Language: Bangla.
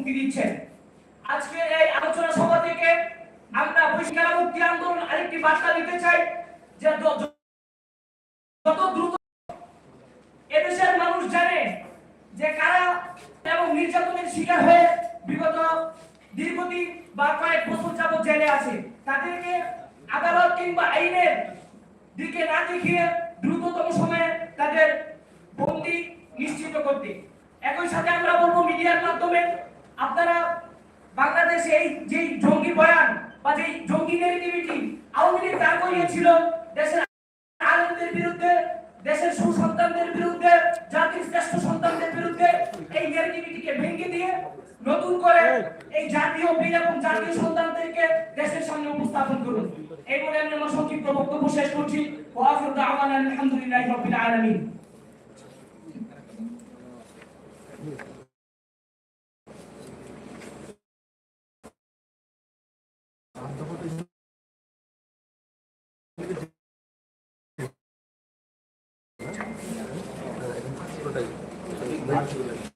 মুক্তি দিচ্ছেন। আজকের এই আলোচনা সভা থেকে আমরা বহিষ্কার মুক্তি আন্দোলন আরেকটি বার্তা দিতে চাই যে যত দ্রুত এদেশের মানুষ জানে যে কারা এবং নির্যাতনের শিকার হয়ে বিগত দীর্ঘদিন বা কয়েক বছর যাবত জেলে আছে, তাদেরকে আদালত কিংবা আইনের দিকে না দেখিয়ে দ্রুততম সময়ে তাদের বন্দি নিশ্চিত করতে। একই সাথে আমরা বলব মিডিয়ার মাধ্যমে আপনারা বাংলাদেশে এই যেই জঙ্গি বয়ান বা যেই জঙ্গি নেগেটিভিটি আওয়ামী লীগ দাঁড় করিয়েছিল, দেশের আলেমদের বিরুদ্ধে, দেশের সুসন্তানদের বিরুদ্ধে, জাতির শ্রেষ্ঠ সন্তানদের বিরুদ্ধে এই নেগেটিভিটিকে ভেঙে দিয়ে নতুন করে এই জাতীয় বীর এবং জাতীয় সন্তানদেরকে দেশের সামনে উপস্থাপন করুন। এই বলে আমি আমার সংক্ষিপ্ত বক্তব্য শেষ করছি। ওয়াফির দাওয়ানা আলহামদুলিল্লাহি রাব্বিল আলামিন। Thank you.